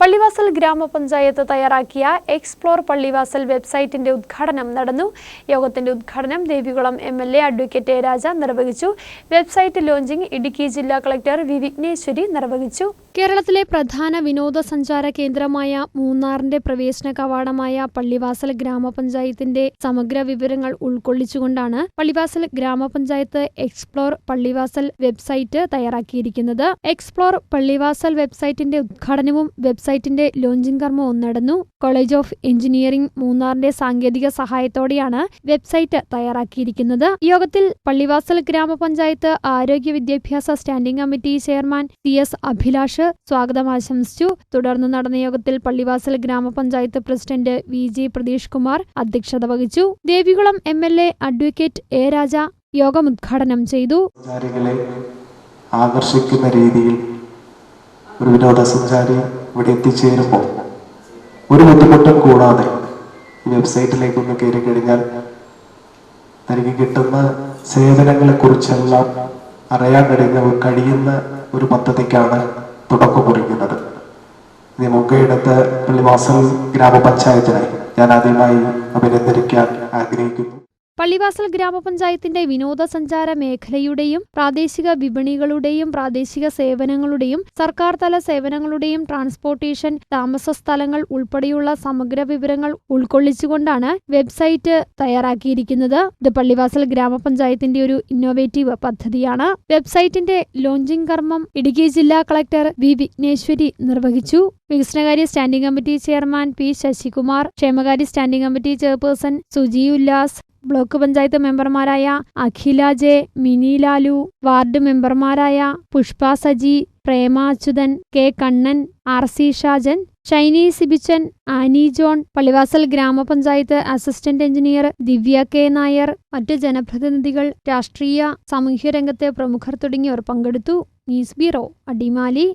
പള്ളിവാസൽ ഗ്രാമപഞ്ചായത്ത് തയ്യാറാക്കിയ എക്സ്പ്ലോർ പള്ളിവാസൽ വെബ്സൈറ്റിന്റെ ഉദ്ഘാടനം നടന്നു. യോഗത്തിന്റെ ഉദ്ഘാടനം Devikulam M L A advocate Raja നിർവഹിച്ചു. വെബ്സൈറ്റ് ലോഞ്ചിംഗ് ഇടുക്കി ജില്ലാ കളക്ടർ വി വിഘ്നേശ്വരി നിർവഹിച്ചു. കേരളത്തിലെ പ്രധാന വിനോദസഞ്ചാര കേന്ദ്രമായ മൂന്നാറിന്റെ പ്രവേശന കവാടമായ പള്ളിവാസൽ ഗ്രാമപഞ്ചായത്തിന്റെ സമഗ്ര വിവരങ്ങൾ ഉൾക്കൊള്ളിച്ചുകൊണ്ടാണ് പള്ളിവാസൽ ഗ്രാമപഞ്ചായത്ത് എക്സ്പ്ലോർ പള്ളിവാസൽ വെബ്സൈറ്റ് തയ്യാറാക്കിയിരിക്കുന്നത്. എക്സ്പ്ലോർ പള്ളിവാസൽ വെബ്സൈറ്റിന്റെ ഉദ്ഘാടനവും വെബ്സൈറ്റിന്റെ ലോഞ്ചിംഗ് കർമ്മവും നടന്നു കോളേജ് ഓഫ് എഞ്ചിനീയറിംഗ് മൂന്നാറിന്റെ സാങ്കേതിക സഹായത്തോടെയാണ് വെബ്സൈറ്റ് തയ്യാറാക്കിയിരിക്കുന്നത്. യോഗത്തിൽ പള്ളിവാസൽ ഗ്രാമപഞ്ചായത്ത് ആരോഗ്യ വിദ്യാഭ്യാസ standing committee chairman C S Abhilash സ്വാഗതം ആശംസിച്ചു. തുടർന്ന് നടന്ന യോഗത്തിൽ പള്ളിവാസൽ ഗ്രാമപഞ്ചായത്ത് president V G Pratheesh Kumar അധ്യക്ഷത വഹിച്ചു. Devikulam M L A advocate A Raja യോഗം ഉദ്ഘാടനം ചെയ്തു. ആകർഷിക്കുന്ന രീതിയിൽ ഒരു വിനോദസഞ്ചാരി ഇവിടെ എത്തിച്ചേരുമ്പോൾ ഒരു ബുദ്ധിമുട്ടും കൂടാതെ വെബ്സൈറ്റിലേക്ക് ഒന്ന് കയറി കഴിഞ്ഞാൽ തനിക്ക് കിട്ടുന്ന സേവനങ്ങളെ കുറിച്ചെല്ലാം അറിയാൻ കഴിയുന്ന കഴിയുന്ന ഒരു പദ്ധതിക്കാണ് തുടക്കം കുറിക്കുന്നത്. ഇത് മുക്കയിടത്ത് പള്ളിവാസൽ ഗ്രാമപഞ്ചായത്തിനെ ഞാൻ ആദ്യമായി അഭിനന്ദിക്കാൻ ആഗ്രഹിക്കുന്നു. പള്ളിവാസൽ ഗ്രാമപഞ്ചായത്തിന്റെ വിനോദസഞ്ചാര മേഖലയുടെയും പ്രാദേശിക വിപണികളുടെയും പ്രാദേശിക സേവനങ്ങളുടെയും സർക്കാർ തല സേവനങ്ങളുടെയും ട്രാൻസ്പോർട്ടേഷൻ താമസ സ്ഥലങ്ങൾ ഉൾപ്പെടെയുള്ള സമഗ്ര വിവരങ്ങൾ ഉൾക്കൊള്ളിച്ചുകൊണ്ടാണ് വെബ്സൈറ്റ് തയ്യാറാക്കിയിരിക്കുന്നത്. ഇത് പള്ളിവാസൽ ഗ്രാമപഞ്ചായത്തിന്റെ ഒരു ഇന്നോവേറ്റീവ് പദ്ധതിയാണ്. വെബ്സൈറ്റിന്റെ ലോഞ്ചിംഗ് കർമ്മം ഇടുക്കി ജില്ലാ കളക്ടർ വി. വിഘ്നേശ്വരി നിർവഹിച്ചു. വികസനകാര്യ standing committee chairman P. Sasikumar ക്ഷേമകാര്യ standing committee chairperson Suji Ullas block panchayat മെമ്പർമാരായ അഖില ജെ മിനി ലാലു വാർഡ് മെമ്പർമാരായ Pushpa Saji Premachyuthan K Kannan R C Shajan Shiny Sibichan Annie John Pallivasal ഗ്രാമപഞ്ചായത്ത് assistant engineer Divya K Nair മറ്റ് ജനപ്രതിനിധികൾ രാഷ്ട്രീയ സാമൂഹ്യ രംഗത്തെ പ്രമുഖർ തുടങ്ങിയവർ പങ്കെടുത്തു. News bureau Adimali.